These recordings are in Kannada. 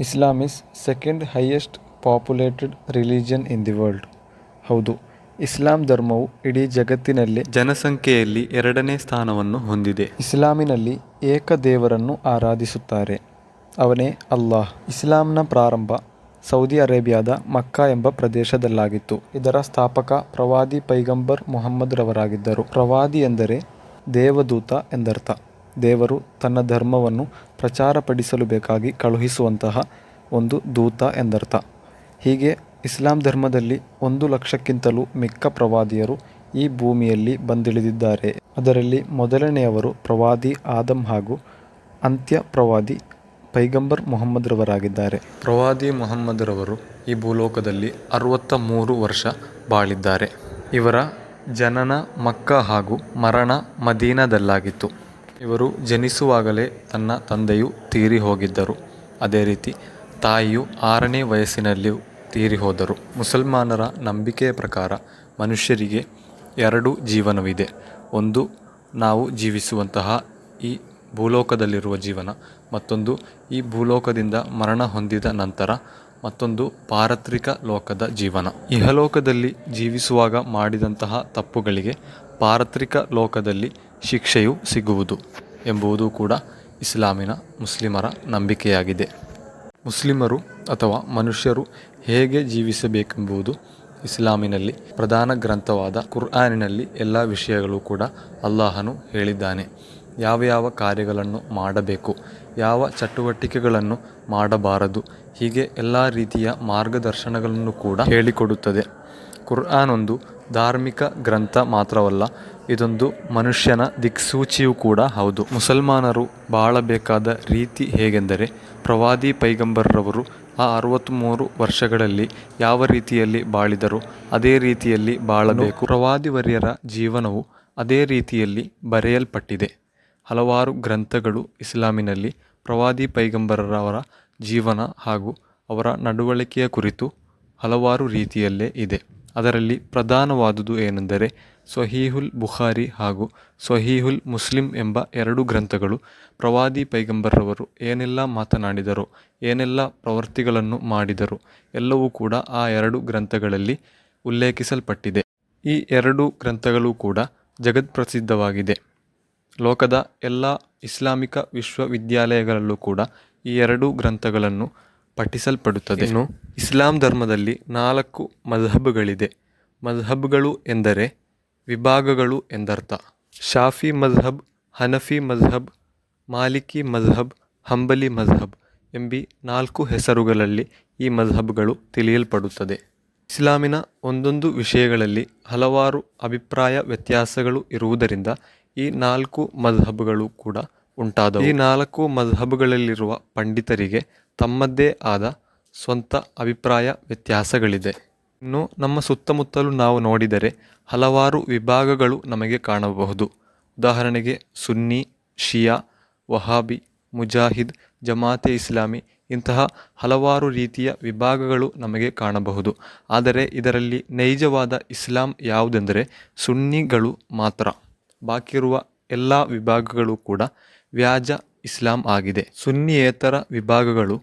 Islam is second highest populated religion in the world. ಹೌದು ಇಸ್ಲಾಂ ಧರ್ಮವು ಇಡೀ ಜಗತ್ತಿನಲ್ಲಿ ಜನಸಂಖ್ಯೆಯಲ್ಲಿ ಎರಡನೇ ಸ್ಥಾನವನ್ನು ಹೊಂದಿದೆ. ಇಸ್ಲಾಮಿನಲ್ಲಿ ಏಕ ದೇವರನ್ನು ಆರಾಧಿಸುತ್ತಾರೆ. ಅವನೇ ಅಲ್ಲಾಹ್. ಇಸ್ಲಾಂನ ಪ್ರಾರಂಭ ಸೌದಿ ಅರೇಬಿಯಾದ ಮಕ್ಕಾ ಎಂಬ ಪ್ರದೇಶದಲ್ಲಾಗಿತ್ತು. ಇದರ ಸ್ಥಾಪಕ ಪ್ರವಾದಿ ಪೈಗಂಬರ್ ಮೊಹಮ್ಮದ್ ರವರಾಗಿದ್ದರು ಪ್ರವಾದಿ ಎಂದರೆ ದೇವದೂತ ಎಂದರ್ಥ. ದೇವರು ತನ್ನ ಧರ್ಮವನ್ನು ಪ್ರಚಾರಪಡಿಸಲು ಬೇಕಾಗಿ ಕಳುಹಿಸುವಂತಹ ಒಂದು ದೂತ ಎಂದರ್ಥ. ಹೀಗೆ ಇಸ್ಲಾಂ ಧರ್ಮದಲ್ಲಿ ಒಂದು ಲಕ್ಷಕ್ಕಿಂತಲೂ ಮಿಕ್ಕ ಪ್ರವಾದಿಯರು ಈ ಭೂಮಿಯಲ್ಲಿ ಬಂದಿಳಿದಿದ್ದಾರೆ. ಅದರಲ್ಲಿ ಮೊದಲನೆಯವರು ಪ್ರವಾದಿ ಆದಮ್ ಹಾಗೂ ಅಂತ್ಯ ಪ್ರವಾದಿ ಪೈಗಂಬರ್ ಮೊಹಮ್ಮದ್ ರವರಾಗಿದ್ದಾರೆ ಪ್ರವಾದಿ ಮೊಹಮ್ಮದ್ರವರು ಈ ಭೂಲೋಕದಲ್ಲಿ ಅರವತ್ತ ಮೂರು ವರ್ಷ ಬಾಳಿದ್ದಾರೆ. ಇವರ ಜನನ ಮಕ್ಕ ಹಾಗೂ ಮರಣ ಮದೀನದಲ್ಲಾಗಿತ್ತು. ಇವರು ಜನಿಸುವಾಗಲೇ ತನ್ನ ತಂದೆಯು ತೀರಿ ಹೋಗಿದ್ದರು. ಅದೇ ರೀತಿ ತಾಯಿಯು ಆರನೇ ವಯಸ್ಸಿನಲ್ಲಿಯೂ ತೀರಿ ಹೋದರು. ಮುಸಲ್ಮಾನರ ನಂಬಿಕೆಯ ಪ್ರಕಾರ ಮನುಷ್ಯರಿಗೆ ಎರಡು ಜೀವನವಿದೆ. ಒಂದು, ನಾವು ಜೀವಿಸುವಂತಹ ಈ ಭೂಲೋಕದಲ್ಲಿರುವ ಜೀವನ, ಮತ್ತೊಂದು, ಈ ಭೂಲೋಕದಿಂದ ಮರಣ ಹೊಂದಿದ ನಂತರ ಮತ್ತೊಂದು ಪಾರತ್ರಿಕ ಲೋಕದ ಜೀವನ. ಇಹಲೋಕದಲ್ಲಿ ಜೀವಿಸುವಾಗ ಮಾಡಿದಂತಹ ತಪ್ಪುಗಳಿಗೆ ಪಾರತ್ರಿಕ ಲೋಕದಲ್ಲಿ ಶಿಕ್ಷೆಯು ಸಿಗುವುದು ಎಂಬುದು ಕೂಡ ಇಸ್ಲಾಮಿನ ಮುಸ್ಲಿಮರ ನಂಬಿಕೆಯಾಗಿದೆ. ಮುಸ್ಲಿಮರು ಅಥವಾ ಮನುಷ್ಯರು ಹೇಗೆ ಜೀವಿಸಬೇಕೆಂಬುದು ಇಸ್ಲಾಮಿನಲ್ಲಿ ಪ್ರಧಾನ ಗ್ರಂಥವಾದ ಕುರ್ಆನಿನಲ್ಲಿ ಎಲ್ಲ ವಿಷಯಗಳು ಕೂಡ ಅಲ್ಲಾಹನು ಹೇಳಿದ್ದಾನೆ. ಯಾವ ಯಾವ ಕಾರ್ಯಗಳನ್ನು ಮಾಡಬೇಕು, ಯಾವ ಚಟುವಟಿಕೆಗಳನ್ನು ಮಾಡಬಾರದು, ಹೀಗೆ ಎಲ್ಲ ರೀತಿಯ ಮಾರ್ಗದರ್ಶನಗಳನ್ನು ಕೂಡ ಹೇಳಿಕೊಡುತ್ತದೆ. ಕುರ್ಆನ್ ಒಂದು ಧಾರ್ಮಿಕ ಗ್ರಂಥ ಮಾತ್ರವಲ್ಲ, ಇದೊಂದು ಮನುಷ್ಯನ ದಿಕ್ಸೂಚಿಯೂ ಕೂಡ ಹೌದು. ಮುಸಲ್ಮಾನರು ಬಾಳಬೇಕಾದ ರೀತಿ ಹೇಗೆಂದರೆ, ಪ್ರವಾದಿ ಪೈಗಂಬರ್ರವರು ಆ ಅರವತ್ತ್ಮೂರು ವರ್ಷಗಳಲ್ಲಿ ಯಾವ ರೀತಿಯಲ್ಲಿ ಬಾಳಿದರು, ಅದೇ ರೀತಿಯಲ್ಲಿ ಬಾಳಬೇಕು. ಪ್ರವಾದಿವರ್ಯರ ಜೀವನವು ಅದೇ ರೀತಿಯಲ್ಲಿ ಬರೆಯಲ್ಪಟ್ಟಿದೆ. ಹಲವಾರು ಗ್ರಂಥಗಳು ಇಸ್ಲಾಮಿನಲ್ಲಿ ಪ್ರವಾದಿ ಪೈಗಂಬರರವರ ಜೀವನ ಹಾಗೂ ಅವರ ನಡವಳಿಕೆಯ ಕುರಿತು ಹಲವಾರು ರೀತಿಯಲ್ಲೇ ಇದೆ. ಅದರಲ್ಲಿ ಪ್ರಧಾನವಾದುದು ಏನೆಂದರೆ ಸೊಹೀಹುಲ್ ಬುಖಾರಿ ಹಾಗೂ ಸೊಹೀಹುಲ್ ಮುಸ್ಲಿಂ ಎಂಬ ಎರಡು ಗ್ರಂಥಗಳು ಪ್ರವಾದಿ ಪೈಗಂಬರ್ರವರು ಏನೆಲ್ಲ ಮಾತನಾಡಿದರು, ಏನೆಲ್ಲ ಪ್ರವೃತ್ತಿಗಳನ್ನು ಮಾಡಿದರು ಎಲ್ಲವೂ ಕೂಡ ಆ ಎರಡು ಗ್ರಂಥಗಳಲ್ಲಿ ಉಲ್ಲೇಖಿಸಲ್ಪಟ್ಟಿದೆ. ಈ ಎರಡು ಗ್ರಂಥಗಳು ಕೂಡ ಜಗತ್ಪ್ರಸಿದ್ಧವಾಗಿದೆ. ಲೋಕದ ಎಲ್ಲ ಇಸ್ಲಾಮಿಕ ವಿಶ್ವವಿದ್ಯಾಲಯಗಳಲ್ಲೂ ಕೂಡ ಈ ಎರಡೂ ಗ್ರಂಥಗಳನ್ನು ಪಠಿಸಲ್ಪಡುತ್ತದೆ. ಇನ್ನು ಇಸ್ಲಾಂ ಧರ್ಮದಲ್ಲಿ ನಾಲ್ಕು ಮಜಹಬ್ಗಳಿದೆ. ಮಜಹಬ್ಗಳು ಎಂದರೆ ವಿಭಾಗಗಳು ಎಂದರ್ಥ. ಶಾಫಿ ಮಜಹಬ್, ಹನಫಿ ಮಜಹಬ್, ಮಾಲಿಕಿ ಮಜಹಬ್, ಹಂಬಲಿ ಮಜಹಬ್ ಎಂಬಿ ನಾಲ್ಕು ಹೆಸರುಗಳಲ್ಲಿ ಈ ಮಜಹಬ್ಗಳು ತಿಳಿಯಲ್ಪಡುತ್ತದೆ. ಇಸ್ಲಾಮಿನ ಒಂದೊಂದು ವಿಷಯಗಳಲ್ಲಿ ಹಲವಾರು ಅಭಿಪ್ರಾಯ ವ್ಯತ್ಯಾಸಗಳು ಇರುವುದರಿಂದ ಈ ನಾಲ್ಕು ಮಜ್ಹಬ್ಗಳು ಕೂಡ ಉಂಟಾದವು. ಈ ನಾಲ್ಕು ಮಜ್ಹಬ್ಗಳಲ್ಲಿರುವ ಪಂಡಿತರಿಗೆ ತಮ್ಮದೇ ಆದ ಸ್ವಂತ ಅಭಿಪ್ರಾಯ ವ್ಯತ್ಯಾಸಗಳಿದೆ. ಇನ್ನು ನಮ್ಮ ಸುತ್ತಮುತ್ತಲು ನಾವು ನೋಡಿದರೆ ಹಲವಾರು ವಿಭಾಗಗಳು ನಮಗೆ ಕಾಣಬಹುದು. ಉದಾಹರಣೆಗೆ ಸುನ್ನಿ, ಶಿಯಾ, ವಹಾಬಿ, ಮುಜಾಹಿದ್, ಜಮಾತೆ ಇಸ್ಲಾಮಿ ಇಂತಹ ಹಲವಾರು ರೀತಿಯ ವಿಭಾಗಗಳು ನಮಗೆ ಕಾಣಬಹುದು. ಆದರೆ ಇದರಲ್ಲಿ ನೈಜವಾದ ಇಸ್ಲಾಂ ಯಾವುದೆಂದರೆ ಸುನ್ನಿಗಳು ಮಾತ್ರ. ಬಾಕಿಯಿರುವ ಎಲ್ಲ ವಿಭಾಗಗಳು ಕೂಡ ವ್ಯಾಜ ಇಸ್ಲಾಂ ಆಗಿದೆ. ಸುನ್ನಿಯೇತರ ವಿಭಾಗಗಳು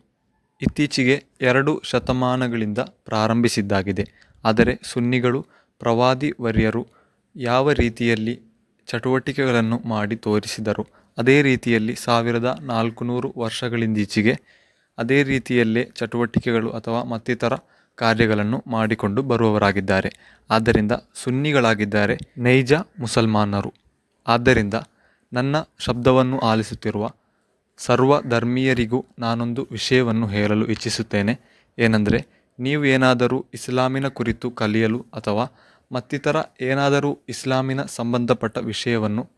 ಇತ್ತೀಚೆಗೆ ಎರಡು ಶತಮಾನಗಳಿಂದ ಪ್ರಾರಂಭಿಸಿದ್ದಾಗಿದೆ. ಆದರೆ ಸುನ್ನಿಗಳು, ಪ್ರವಾದಿ ವರ್ಯರು ಯಾವ ರೀತಿಯಲ್ಲಿ ಚಟುವಟಿಕೆಗಳನ್ನು ಮಾಡಿ ತೋರಿಸಿದರು? ಅದೇ ರೀತಿಯಲ್ಲಿ ಸಾವಿರದ ನಾಲ್ಕುನೂರು ವರ್ಷಗಳಿಂದೀಚೆಗೆ ಅದೇ ರೀತಿಯಲ್ಲೇ ಚಟುವಟಿಕೆಗಳು ಅಥವಾ ಮತ್ತಿತರ ಕಾರ್ಯಗಳನ್ನು ಮಾಡಿಕೊಂಡು ಬರುವವರಾಗಿದ್ದಾರೆ. ಆದ್ದರಿಂದ ಸುನ್ನಿಗಳಾಗಿದ್ದಾರೆ ನೈಜ ಮುಸಲ್ಮಾನರು. ಆದ್ದರಿಂದ ನನ್ನ ಶಬ್ದವನ್ನು ಆಲಿಸುತ್ತಿರುವ ಸರ್ವ ಧರ್ಮೀಯರಿಗೂ ನಾನೊಂದು ವಿಷಯವನ್ನು ಹೇಳಲು ಇಚ್ಛಿಸುತ್ತೇನೆ. ಏನೆಂದರೆ, ನೀವು ಏನಾದರೂ ಇಸ್ಲಾಮಿನ ಕುರಿತು ಕಲಿಯಲು ಅಥವಾ ಮತ್ತಿತರ ಏನಾದರೂ ಇಸ್ಲಾಮಿನ ಸಂಬಂಧಪಟ್ಟ ವಿಷಯವನ್ನು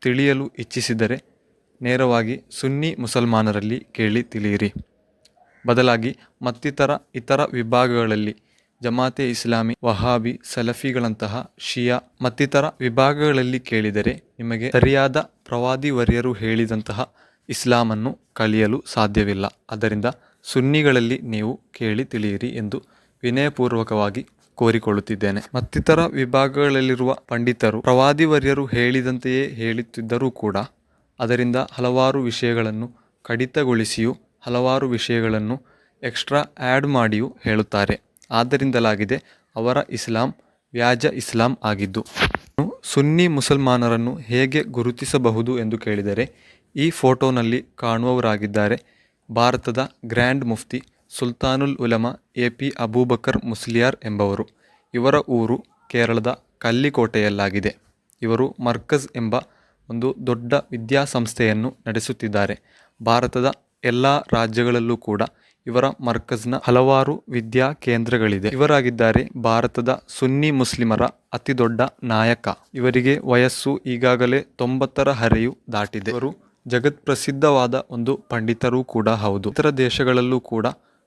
ತಿಳಿಯಲು ಇಚ್ಛಿಸಿದರೆ ನೇರವಾಗಿ ಸುನ್ನಿ ಮುಸಲ್ಮಾನರಲ್ಲಿ ಕೇಳಿ ತಿಳಿಯಿರಿ. ಬದಲಾಗಿ ಮತ್ತಿತರ ಇತರ ವಿಭಾಗಗಳಲ್ಲಿ ಜಮಾತೆ ಇಸ್ಲಾಮಿ, ವಹಾಬಿ, ಸಲಫಿಗಳಂತಹ ಶಿಯಾ ಮತ್ತಿತರ ವಿಭಾಗಗಳಲ್ಲಿ ಕೇಳಿದರೆ ನಿಮಗೆ ಸರಿಯಾದ ಪ್ರವಾದಿ ವರ್ಯರು ಹೇಳಿದಂತಹ ಇಸ್ಲಾಮನ್ನು ಕಲಿಯಲು ಸಾಧ್ಯವಿಲ್ಲ. ಅದರಿಂದ ಸುನ್ನಿಗಳಲ್ಲಿ ನೀವು ಕೇಳಿ ತಿಳಿಯಿರಿ ಎಂದು ವಿನಯಪೂರ್ವಕವಾಗಿ ಕೋರಿಕೊಳ್ಳುತ್ತಿದ್ದೇನೆ. ಮತ್ತಿತರ ವಿಭಾಗಗಳಲ್ಲಿರುವ ಪಂಡಿತರು ಪ್ರವಾದಿ ವರ್ಯರು ಹೇಳಿದಂತೆಯೇ ಹೇಳುತ್ತಿದ್ದರೂ ಕೂಡ, ಅದರಿಂದ ಹಲವಾರು ವಿಷಯಗಳನ್ನು ಕಡಿತಗೊಳಿಸಿಯೂ ಹಲವಾರು ವಿಷಯಗಳನ್ನು ಎಕ್ಸ್ಟ್ರಾ ಆ್ಯಡ್ ಮಾಡಿಯೂ ಹೇಳುತ್ತಾರೆ. ಆದ್ದರಿಂದಲಾಗಿದೆ. ಅವರ ಇಸ್ಲಾಂ ವ್ಯಾಜ ಇಸ್ಲಾಂ ಆಗಿದ್ದು, ಸುನ್ನಿ ಮುಸಲ್ಮಾನರನ್ನು ಹೇಗೆ ಗುರುತಿಸಬಹುದು ಎಂದು ಕೇಳಿದರೆ, ಈ ಫೋಟೋನಲ್ಲಿ ಕಾಣುವವರಾಗಿದ್ದಾರೆ. ಭಾರತದ ಗ್ರ್ಯಾಂಡ್ ಮುಫ್ತಿ ಸುಲ್ತಾನುಲ್ ಉಲಮಾ ಎ ಪಿ ಅಬೂಬಕರ್ ಮುಸ್ಲಿಯಾರ್ ಎಂಬವರು. ಇವರ ಊರು ಕೇರಳದ ಕಲ್ಲಿಕೋಟೆಯಲ್ಲಾಗಿದೆ. ಇವರು ಮರ್ಕಜ್ ಎಂಬ ಒಂದು ದೊಡ್ಡ ವಿದ್ಯಾಸಂಸ್ಥೆಯನ್ನು ನಡೆಸುತ್ತಿದ್ದಾರೆ. ಭಾರತದ ಎಲ್ಲ ರಾಜ್ಯಗಳಲ್ಲೂ ಕೂಡ ಇವರ ಮರ್ಕಜ್ನ ಹಲವಾರು ವಿದ್ಯಾ ಕೇಂದ್ರಗಳಿದೆ. ಇವರಾಗಿದ್ದಾರೆ ಭಾರತದ ಸುನ್ನಿ ಮುಸ್ಲಿಮರ ಅತಿ ದೊಡ್ಡ ನಾಯಕ. ಇವರಿಗೆ ವಯಸ್ಸು ಈಗಾಗಲೇ ತೊಂಬತ್ತರ ಹರೆಯು ದಾಟಿದೆ. ಇವರು ಜಗತ್ಪ್ರಸಿದ್ಧವಾದ ಒಂದು ಪಂಡಿತರೂ ಕೂಡ ಹೌದು. ಇತರ ದೇಶಗಳಲ್ಲೂ ಕೂಡ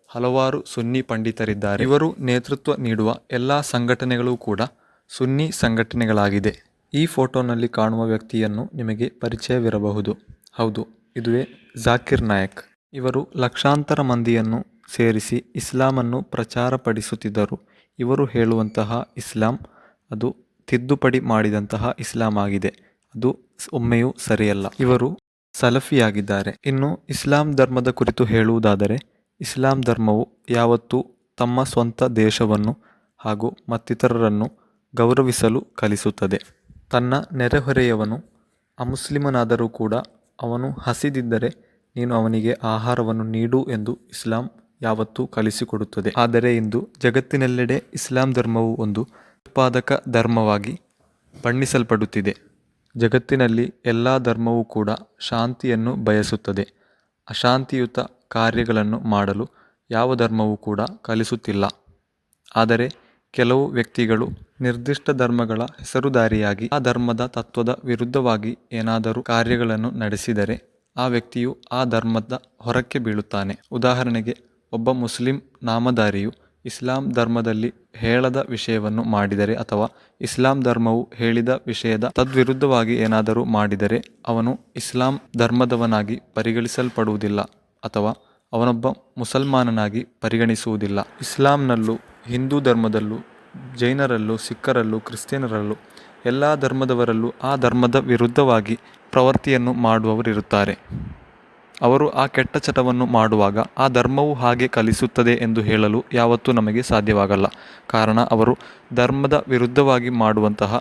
ಹಲವಾರು ಸುನ್ನಿ ಪಂಡಿತರಿದ್ದಾರೆ. ಇವರು ನೇತೃತ್ವ ನೀಡುವ ಎಲ್ಲ ಸಂಘಟನೆಗಳು ಕೂಡ ಸುನ್ನಿ ಸಂಘಟನೆಗಳಾಗಿದೆ. ಈ ಫೋಟೋನಲ್ಲಿ ಕಾಣುವ ವ್ಯಕ್ತಿಯನ್ನು ನಿಮಗೆ ಪರಿಚಯವಿರಬಹುದು. ಹೌದು, ಇದುವೇ ಜಾಕಿರ್ ನಾಯಕ್. ಇವರು ಲಕ್ಷಾಂತರ ಮಂದಿಯನ್ನು ಸೇರಿಸಿ ಇಸ್ಲಾಮನ್ನು ಪ್ರಚಾರಪಡಿಸುತ್ತಿದ್ದರು. ಇವರು ಹೇಳುವಂತಹ ಇಸ್ಲಾಂ ಅದು ತಿದ್ದುಪಡಿ ಮಾಡಿದಂತಹ ಇಸ್ಲಾಂ ಆಗಿದೆ. ಅದು ಒಮ್ಮೆಯೂ ಸರಿಯಲ್ಲ. ಇವರು ಸಲಫಿಯಾಗಿದ್ದಾರೆ. ಇನ್ನು ಇಸ್ಲಾಂ ಧರ್ಮದ ಕುರಿತು ಹೇಳುವುದಾದರೆ, ಇಸ್ಲಾಂ ಧರ್ಮವು ಯಾವತ್ತೂ ತಮ್ಮ ಸ್ವಂತ ದೇಶವನ್ನು ಹಾಗೂ ಮತ್ತಿತರರನ್ನು ಗೌರವಿಸಲು ಕಲಿಸುತ್ತದೆ. ತನ್ನ ನೆರೆಹೊರೆಯವನು ಅಮುಸ್ಲಿಮನಾದರೂ ಕೂಡ ಅವನು ಹಸಿದಿದ್ದರೆ ನೀನು ಅವನಿಗೆ ಆಹಾರವನ್ನು ನೀಡು ಎಂದು ಇಸ್ಲಾಂ ಯಾವತ್ತೂ ಕಲಿಸಿಕೊಡುತ್ತದೆ. ಆದರೆ ಇಂದು ಜಗತ್ತಿನೆಲ್ಲೆಡೆ ಇಸ್ಲಾಂ ಧರ್ಮವು ಒಂದು ಉತ್ಪಾದಕ ಧರ್ಮವಾಗಿ ಬಣ್ಣಿಸಲ್ಪಡುತ್ತಿದೆ. ಜಗತ್ತಿನಲ್ಲಿ ಎಲ್ಲ ಧರ್ಮವೂ ಕೂಡ ಶಾಂತಿಯನ್ನು ಬಯಸುತ್ತದೆ. ಅಶಾಂತಿಯುತ ಕಾರ್ಯಗಳನ್ನು ಮಾಡಲು ಯಾವ ಧರ್ಮವೂ ಕೂಡ ಕಲಿಸುತ್ತಿಲ್ಲ. ಆದರೆ ಕೆಲವು ವ್ಯಕ್ತಿಗಳು ನಿರ್ದಿಷ್ಟ ಧರ್ಮಗಳ ಹೆಸರುದಾರಿಯಾಗಿ ಆ ಧರ್ಮದ ತತ್ವದ ವಿರುದ್ಧವಾಗಿ ಏನಾದರೂ ಕಾರ್ಯಗಳನ್ನು ನಡೆಸಿದರೆ ಆ ವ್ಯಕ್ತಿಯು ಆ ಧರ್ಮದ ಹೊರಕ್ಕೆ ಬೀಳುತ್ತಾನೆ. ಉದಾಹರಣೆಗೆ, ಒಬ್ಬ ಮುಸ್ಲಿಂ ನಾಮಧಾರಿಯು ಇಸ್ಲಾಂ ಧರ್ಮದಲ್ಲಿ ಹೇಳದ ವಿಷಯವನ್ನು ಮಾಡಿದರೆ ಅಥವಾ ಇಸ್ಲಾಂ ಧರ್ಮವು ಹೇಳಿದ ವಿಷಯದ ತದ್ವಿರುದ್ಧವಾಗಿ ಏನಾದರೂ ಮಾಡಿದರೆ, ಅವನು ಇಸ್ಲಾಂ ಧರ್ಮದವನಾಗಿ ಪರಿಗಣಿಸಲ್ಪಡುವುದಿಲ್ಲ ಅಥವಾ ಅವನೊಬ್ಬ ಮುಸಲ್ಮಾನನಾಗಿ ಪರಿಗಣಿಸುವುದಿಲ್ಲ. ಇಸ್ಲಾಂನಲ್ಲೂ, ಹಿಂದೂ ಧರ್ಮದಲ್ಲೂ, ಜೈನರಲ್ಲೂ, ಸಿಖ್ಖರಲ್ಲೂ, ಕ್ರಿಶ್ಚಿಯನರಲ್ಲೂ ಎಲ್ಲ ಧರ್ಮದವರಲ್ಲೂ ಆ ಧರ್ಮದ ವಿರುದ್ಧವಾಗಿ ಪ್ರವೃತ್ತಿಯನ್ನು ಮಾಡುವವರಿರುತ್ತಾರೆ. ಅವರು ಆ ಕೆಟ್ಟ ಚಟವನ್ನು ಮಾಡುವಾಗ ಆ ಧರ್ಮವು ಹಾಗೆ ಕಲಿಸುತ್ತದೆ ಎಂದು ಹೇಳಲು ಯಾವತ್ತೂ ನಮಗೆ ಸಾಧ್ಯವಾಗಲ್ಲ. ಕಾರಣ ಅವರು ಧರ್ಮದ ವಿರುದ್ಧವಾಗಿ ಮಾಡುವಂತಹ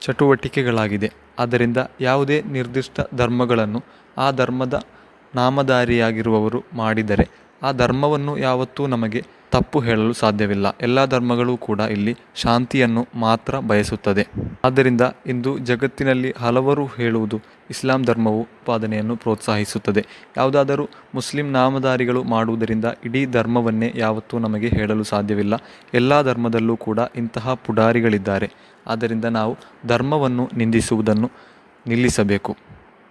ಚಟುವಟಿಕೆಗಳಾಗಿದೆ. ಆದ್ದರಿಂದ ಯಾವುದೇ ನಿರ್ದಿಷ್ಟ ಧರ್ಮಗಳನ್ನು ಆ ಧರ್ಮದ ನಾಮಧಾರಿಯಾಗಿರುವವರು ಮಾಡಿದರೆ ಆ ಧರ್ಮವನ್ನು ಯಾವತ್ತೂ ನಮಗೆ ತಪ್ಪು ಹೇಳಲು ಸಾಧ್ಯವಿಲ್ಲ. ಎಲ್ಲ ಧರ್ಮಗಳು ಕೂಡ ಇಲ್ಲಿ ಶಾಂತಿಯನ್ನು ಮಾತ್ರ ಬಯಸುತ್ತದೆ. ಆದ್ದರಿಂದ ಇಂದು ಜಗತ್ತಿನಲ್ಲಿ ಹಲವರು ಹೇಳುವುದು ಇಸ್ಲಾಂ ಧರ್ಮವು ಉತ್ಪಾದನೆಯನ್ನು ಪ್ರೋತ್ಸಾಹಿಸುತ್ತದೆ. ಯಾವುದಾದರೂ ಮುಸ್ಲಿಂ ನಾಮಧಾರಿಗಳು ಮಾಡುವುದರಿಂದ ಇಡೀ ಧರ್ಮವನ್ನೇ ಯಾವತ್ತೂ ನಮಗೆ ಹೇಳಲು ಸಾಧ್ಯವಿಲ್ಲ. ಎಲ್ಲ ಧರ್ಮದಲ್ಲೂ ಕೂಡ ಇಂತಹ ಪುಡಾರಿಗಳಿದ್ದಾರೆ. ಆದ್ದರಿಂದ ನಾವು ಧರ್ಮವನ್ನು ನಿಂದಿಸುವುದನ್ನು ನಿಲ್ಲಿಸಬೇಕು.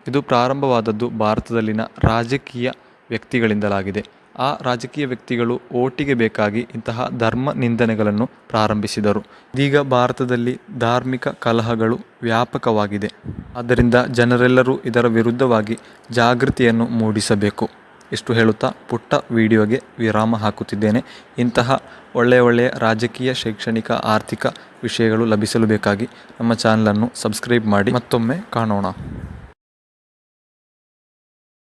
ಇದು ಪ್ರಾರಂಭವಾದದ್ದು ಭಾರತದಲ್ಲಿನ ರಾಜಕೀಯ ವ್ಯಕ್ತಿಗಳಿಂದಲಾಗಿದೆ. ಆ ರಾಜಕೀಯ ವ್ಯಕ್ತಿಗಳು ಓಟಿಗೆ ಬೇಕಾಗಿ ಇಂತಹ ಧರ್ಮ ನಿಂದನೆಗಳನ್ನು ಪ್ರಾರಂಭಿಸಿದರು. ಇದೀಗ ಭಾರತದಲ್ಲಿ ಧಾರ್ಮಿಕ ಕಲಹಗಳು ವ್ಯಾಪಕವಾಗಿದೆ. ಆದ್ದರಿಂದ ಜನರೆಲ್ಲರೂ ಇದರ ವಿರುದ್ಧವಾಗಿ ಜಾಗೃತಿಯನ್ನು ಮೂಡಿಸಬೇಕು. ಇಷ್ಟು ಹೇಳುತ್ತಾ, ಪುಟ್ಟ ವಿಡಿಯೋಗೆ ವಿರಾಮ ಹಾಕುತ್ತಿದ್ದೇನೆ. ಇಂತಹ ಒಳ್ಳೆಯ ಒಳ್ಳೆಯ ರಾಜಕೀಯ, ಶೈಕ್ಷಣಿಕ, ಆರ್ಥಿಕ ವಿಷಯಗಳು ಲಭಿಸಲು ಬೇಕಾಗಿ ನಮ್ಮ ಚಾನಲನ್ನು ಸಬ್ಸ್ಕ್ರೈಬ್ ಮಾಡಿ ಮತ್ತೊಮ್ಮೆ ಕಾಣೋಣ.